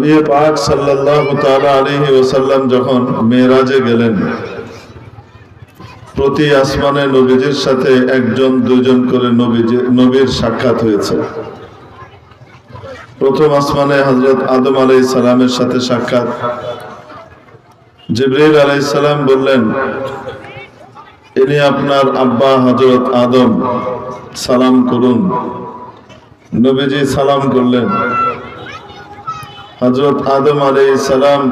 নবী পাক সাল্লাল্লাহু তাআলা আলাইহি ওয়াসাল্লাম যখন মেরাজে গেলেন, প্রতি আসমানে নবীজির সাথে একজন, দুজন করে নবীর সাক্ষাৎ হয়েছে। প্রথম আসমানে আদম আলাইহিস সালামের সাথে সাক্ষাৎ। জিবরাইল আলাইহিস সালাম বললেন, ইনি আপনার আব্বা হযরত আদম, সালাম করুন। নবীজি সালাম করলেন। হজরত আদম আলাই সালাম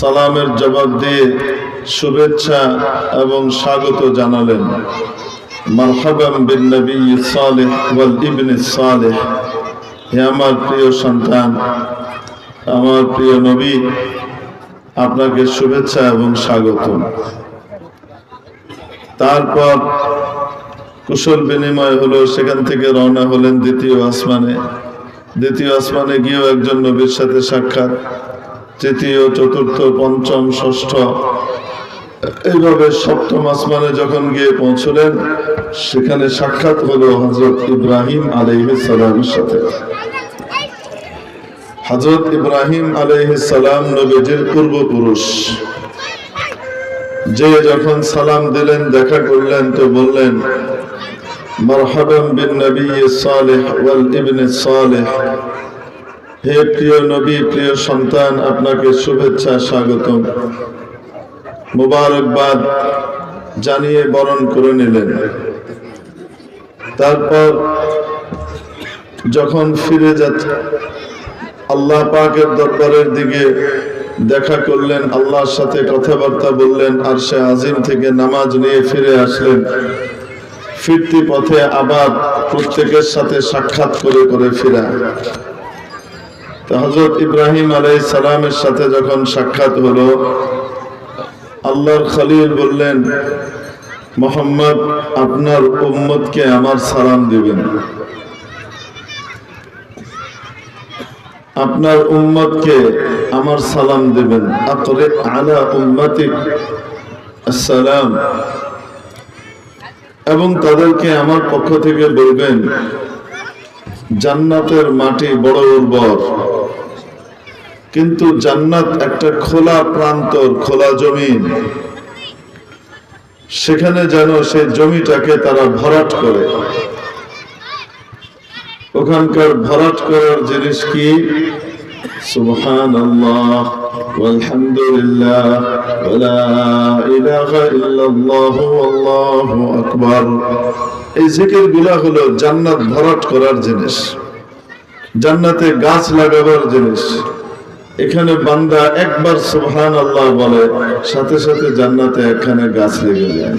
সালামের জবাব দিয়ে শুভেচ্ছা এবং স্বাগত জানালেন। হে আমার প্রিয় সন্তান, আমার প্রিয় নবী, আপনাকে শুভেচ্ছা এবং স্বাগত। তারপর কুশল বিনিময় হলো, সেখান থেকে রওনা হলেন দ্বিতীয় আসমানে। দ্বিতীয় আসমানে গিয়েও একজন নবীর সাথে সাক্ষাৎ, তৃতীয়, চতুর্থ, পঞ্চম, ষষ্ঠ। এইভাবে সপ্তম আসমানে যখন গিয়ে পৌঁছলেন, সেখানে সাক্ষাৎ হলো হজরত ইব্রাহিম আলাইহিসালামের সাথে। হজরত ইব্রাহিম আলাইহিসালাম নবীজির পূর্বপুরুষ। যে যখন সালাম দিলেন, দেখা করলেন, তো বললেন নবী সালেহ ওয়াল ইবনে সালেহ। হে প্রিয় নবী, প্রিয় সন্তান, আপনাকে শুভেচ্ছা, স্বাগতম। মুবারকবাদ জানিয়ে বরণ করে নিলেন। তারপর যখন ফিরে যাচ্ছে আল্লাহ পাকের দরবারের দিকে দেখা করলেন, আল্লাহর সাথে কথাবার্তা বললেন, আর সে আজিম থেকে নামাজ নিয়ে ফিরে আসলেন। ফিরতি পথে আবার প্রত্যেকের সাথে সাক্ষাৎ করে করে ফিরা। হজরত ইব্রাহিম আলাই সালামের সাথে যখন সাক্ষাৎ হলো, আল্লাহর খালিল বললেন, মোহাম্মদ, আপনার উম্মতকে আমার সালাম দিবেন। আপনার উম্মতকে আমার সালাম দেবেন। আলা উম্মতিক আসসালাম। এবং তাদেরকে আমার পক্ষ থেকে বলবেন, জান্নাতের মাটি বড় উর্বর। কিন্তু জান্নাত একটা খোলা প্রান্তর, খোলা জমিন। সেখানে যেন সেই জমিটাকে তারা ভরাট করে। ওখানকার ভরাট করার জিনিস কি? সুবহান আল্লাহ আলহামদুলিল্লাহ ওয়ালা ইলাহা ইল্লাল্লাহ আল্লাহু আকবার এই জিকিরগুলা হলো জান্নাত ভরাট করার জিনিস, জান্নাতে গাছ লাগাবার জিনিস। এখানে বান্দা একবার সুবহান আল্লাহ বলে, সাথে সাথে জান্নাতে একখানে গাছ লেগে যায়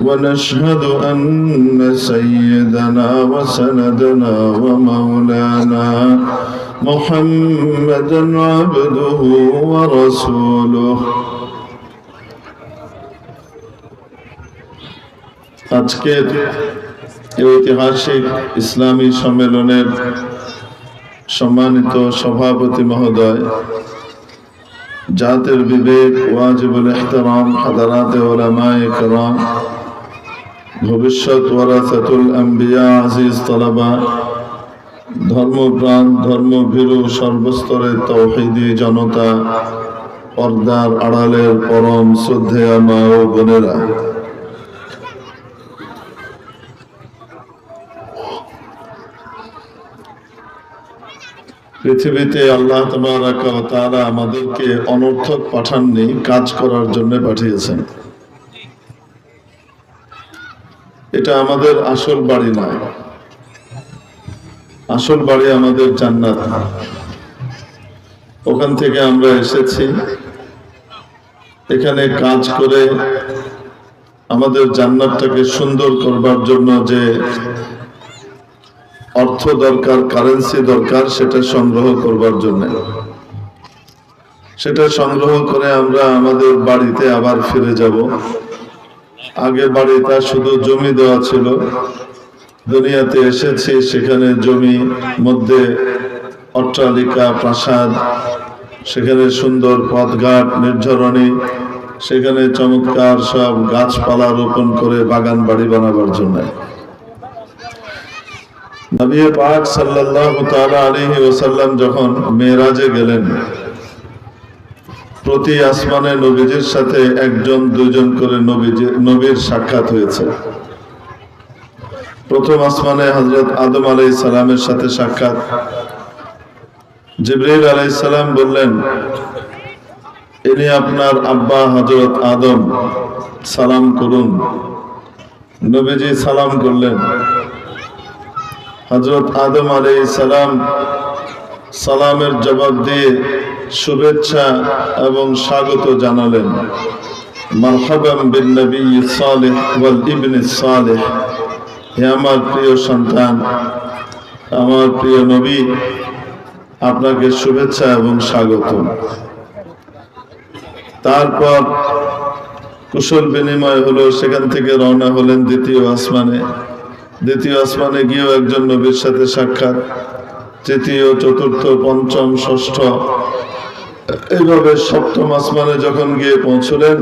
ونشهد أن سيدنا وسندنا ومولانا محمدا عبده ورسوله আজকের এই ঐতিহাসিক ইসলামী সম্মেলনের সম্মানিত সভাপতি মহোদয় জাতের বিবেক ওয়াজিবুল এহতারাম হাদারাতে ওলামায়ে کرام ভবিষ্যৎ ওয়ারাসাতুল আম্বিয়া আজিজ তলাবা। ধর্মপ্রাণ, ধর্মভীরু সর্বস্তরের তৌহিদি জনতা, পর্দার আড়ালের পরম শ্রদ্ধেয়া মা ও বোনেরা। পৃথিবীতে আল্লাহ তারা আমাদেরকে অনর্থক পাঠাননি কাজ করার জন্য পাঠিয়েছেন। এটা আমাদের আসল বাড়ি না আসল বাড়ি আমাদের জান্নাত। ওখান থেকে আমরা এসেছি। এখানে কাজ করে আমাদের জান্নাতটাকে সুন্দর করবার জন্য যে অর্থ দরকার কারেন্সি দরকার, সেটা সংগ্রহ করবার জন্য। সেটা সংগ্রহ করে আমরা আমাদের বাড়িতে আবার ফিরে যাব। আগে বাড়িটা শুধু জমি দেওয়া ছিল। দুনিয়াতে এসেছি সেখানে জমি, মধ্যে অট্টালিকা, প্রাসাদ, সেখানে সুন্দর পথঘাট, নির্ঝরণী, সেখানে চমৎকার সব গাছপালা রোপণ করে বাগান বাড়ি বানাবার জন্য। নবী পাক সাল্লাল্লাহু তাআলা আলাইহি ওয়াসাল্লাম যখন মেরাজে গেলেন প্রতি আসমানে নবীজির সাথে একজন দুজন করে নবীজি, নবীর সাক্ষাৎ হয়েছে। প্রথম আসমানে হযরত আদম আলাইহিস সালামের সাথে সাক্ষাৎ। জিবরিল আলাই সালাম বললেন, ইনি আপনার আব্বা হযরত আদম, সালাম করুন। নবীজি সালাম করলেন হজরত আদম আলাই সালাম সালামের জবাব দিয়ে শুভেচ্ছা এবং স্বাগত জানালেন। মারহাবাম বিন নবী সালেহ ওয়াল ইবনে সালেহ। আমার প্রিয় সন্তান, আমার প্রিয় নবী, আপনাকে শুভেচ্ছা এবং স্বাগত। তারপর কুশল বিনিময় হলো, সেখান থেকে রওনা হলেন দ্বিতীয় আসমানে। দ্বিতীয় আসমানে গিয়েও একজন নবীর সাথে সাক্ষাৎ। তৃতীয়, চতুর্থ, পঞ্চম, ষষ্ঠ এইভাবে সপ্তম আসমানে যখন গিয়ে পৌঁছলেন,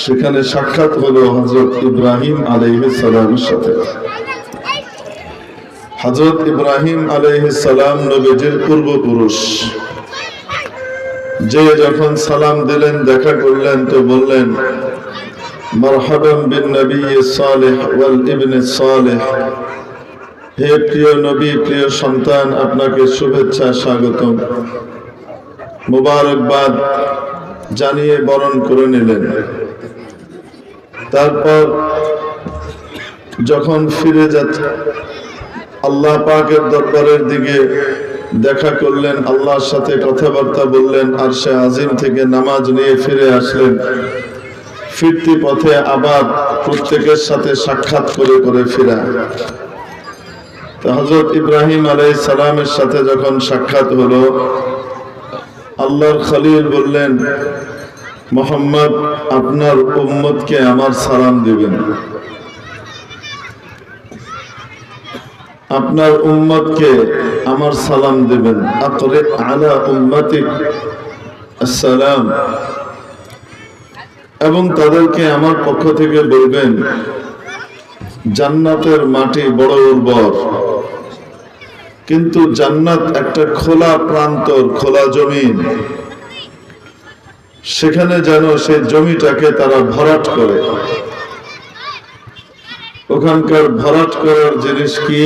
সেখানে সাক্ষাৎ হলো হজরত ইব্রাহিম আলাইহিসালামের সাথে। হজরত ইব্রাহিম আলাইহিসালাম নবীজির পূর্বপুরুষ। যে যখন সালাম দিলেন, দেখা করলেন, তো বললেন হে প্রিয় নবী, প্রিয় সন্তান, আপনাকে শুভেচ্ছা স্বাগতম। মোবারকবাদ জানিয়ে বরণ করে নিলেন। তারপর যখন ফিরে যাচ্ছে আল্লাহ পাকের দরবারের দিকে দেখা করলেন, আল্লাহর সাথে কথাবার্তা বললেন আর সে আজিম থেকে নামাজ নিয়ে ফিরে আসলেন। ফিরতি পথে আবার প্রত্যেকের সাথে সাক্ষাৎ করে করে ফিরা। হজরত ইব্রাহিম আলাই সালামের সাথে যখন সাক্ষাৎ হলো আল্লাহর খলিল বললেন, মোহাম্মদ, আপনার উম্মতকে আমার সালাম দিবেন। আপনার উম্মতকে আমার সালাম দিবেন। আকরে আলা উম্মতিক আসসালাম। এবং তাদেরকে আমার পক্ষ থেকে বলবেন, জান্নাতের মাটি বড় উর্বর। কিন্তু জান্নাত একটা খোলা প্রান্তর, খোলা জমিন। সেখানে যেন সে জমিটাকে তারা ভরাট করে। ওখানকার ভরাট করার জিনিস কি?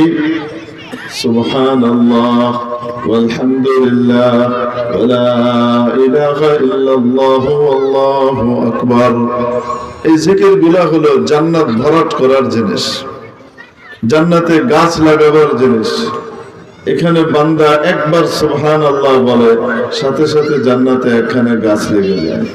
এই জিকিরগুলা হলো জান্নাত ভরাট করার জিনিস। জান্নাতে গাছ লাগাবার জিনিস। এখানে বান্দা একবার সুবহান আল্লাহ বলে সাথে সাথে জান্নাতে একখানে গাছ লেগে যায়।